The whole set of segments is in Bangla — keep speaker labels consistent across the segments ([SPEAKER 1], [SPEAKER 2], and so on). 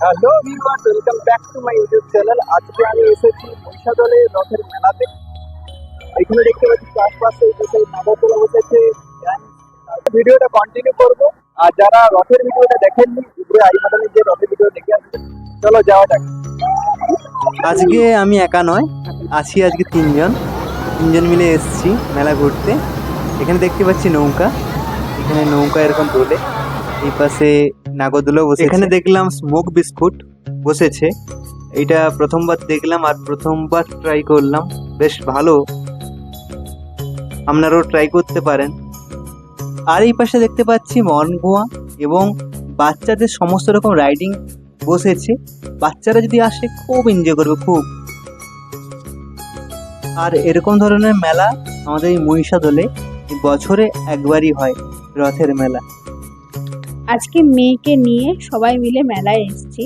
[SPEAKER 1] Hello viewer welcome back to my YouTube channel. আজকে আমি এসেছি মহিষাদলে রথের মেলাতে। এখানে দেখতে পাচ্ছি চারপাশে সেই নাগরদোলা বসেছে ভিডিওটা কন্টিনিউ করব। আর যারা রথের ভিডিওটা দেখেননি, উপরে আই যে রথের ভিডিও দেখে আসবেন, চলো যাওয়া যাক।
[SPEAKER 2] আজকে আমি একা নয়, আছি আজকে তিনজন। তিনজন মিলে এসেছি মেলা ঘুরতে। এখানে দেখতে পাচ্ছি নৌকা। এখানে নৌকা এরকম দোলে এই পাশে নাগরদোলা বসে এখানে দেখলাম স্মোক বিস্কুট বসেছে। এটা প্রথমবার দেখলাম আর প্রথমবার ট্রাই করলাম। বেশ ভালো। আপনারাও ট্রাই করতে পারেন। আর এই পাশে দেখতে পাচ্ছি মনগোয়া এবং বাচ্চাদের সমস্ত রকম রাইডিং বসেছে। বাচ্চারা যদি আসে, খুব এনজয় করবে, খুব। আর এরকম ধরনের মেলা আমাদের এই মহিষাদলে বছরে একবারই হয়, রথের মেলা।
[SPEAKER 3] আজকে মেয়েকে নিয়ে সবাই মিলে মেলায় এসেছি।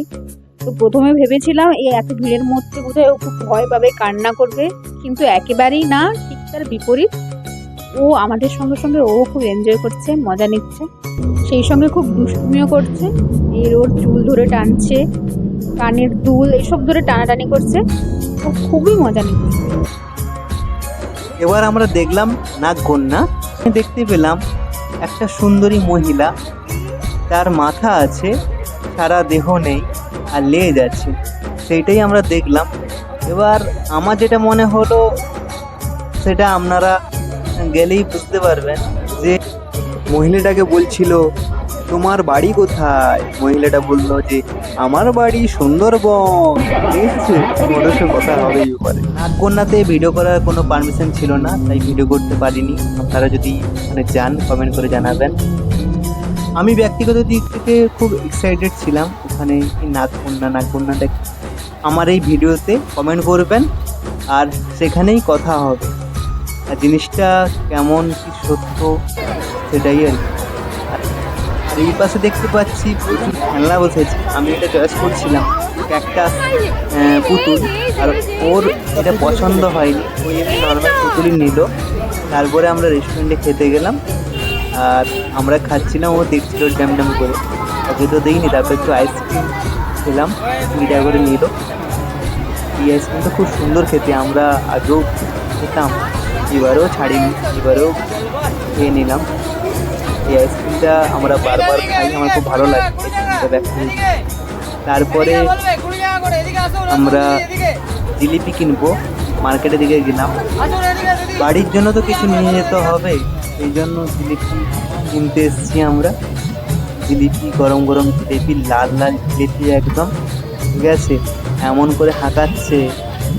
[SPEAKER 3] তো প্রথমে ভেবেছিলাম এই এত ভিড়ের মধ্যে বোধহয় ও খুব ভয় পাবে, কান্না করবে, কিন্তু একেবারেই না, ঠিক তার বিপরীত। ও আমাদের সঙ্গে সঙ্গে ও খুব এনজয় করছে, মজা নিচ্ছে। সেই সঙ্গে খুব দুষ্টুমিও করছে। এর ওর চুল ধরে টানছে, কানের দুল, এসব ধরে টানাটানি করছে। ও খুবই মজা নিচ্ছে।
[SPEAKER 2] এবার আমরা দেখলাম নাগকন্যা দেখতে পেলাম একটা সুন্দরী মহিলা। তার মাথা আছে, সারা দেহ নেই আর লেজ আছে। সেইটাই আমরা দেখলাম। এবার আমার যেটা মনে হলো, সেটা আপনারা গেলেই বুঝতে পারবেন যে মহিলাটাকে বলছিল, তোমার বাড়ি কোথায়? মহিলাটা বলল যে, আমার বাড়ি সুন্দরবন। আছে ওদের কথা হবেই পারে নাগকন্যাতে ভিডিও করার কোনো পারমিশন ছিল না, তাই ভিডিও করতে পারিনি। আপনারা যদি মানে যান কমেন্ট করে জানাবেন। আমি ব্যক্তিগত দিক থেকে খুব এক্সাইটেড ছিলাম ওখানে নাগকন্যা নাগকন্যাটা। আমার এই ভিডিওতে কমেন্ট করবেন আর সেখানেই কথা হবে। আর জিনিসটা কেমন, কি সত্য সেটাই আর কি। আর এই পাশে দেখতে পাচ্ছি প্রচুর খেলনা বসেছে। আমি এটা চয়েস করছিলাম। একটা পুতুল। আর ওর এটা পছন্দ হয়নি। ওই নর্মাল পুতুলই নিল। তারপরে আমরা রেস্টুরেন্টে খেতে গেলাম। আর আমরা খাচ্ছি না, ও দেখছিল ড্যাম ড্যাম করে। ওকে তো দিইনি, তারপর একটু আইসক্রিম খেলাম টাকা করে নিল। এই আইসক্রিমটা খুব সুন্দর খেতে, আমরা আগেও খেতাম, এবারেও ছাড়িনি, এবারেও খেয়ে নিলাম। এই আইসক্রিমটা আমরা বারবার খাই, আমার খুব ভালো লাগে তারপরে আমরা জিলিপি কিনবো মার্কেটের দিকে গেলাম। বাড়ির জন্য তো কিছু নিয়ে যেতে হবে, এই জন্য জিলিপি কিনতে এসেছি আমরা। জিলিপি, গরম গরম জিলিপি, লাল লাল জিলিপি একদম, ঠিক আছে? এমন করে হাঁকাচ্ছে,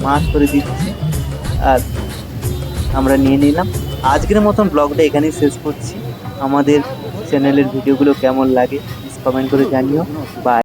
[SPEAKER 2] মাছ করে দিচ্ছে। আর আমরা নিয়ে নিলাম। আজকের মতন ব্লগটা এখানেই শেষ করছি। আমাদের চ্যানেলের ভিডিওগুলো কেমন লাগে কমেন্ট করে জানিও। বাই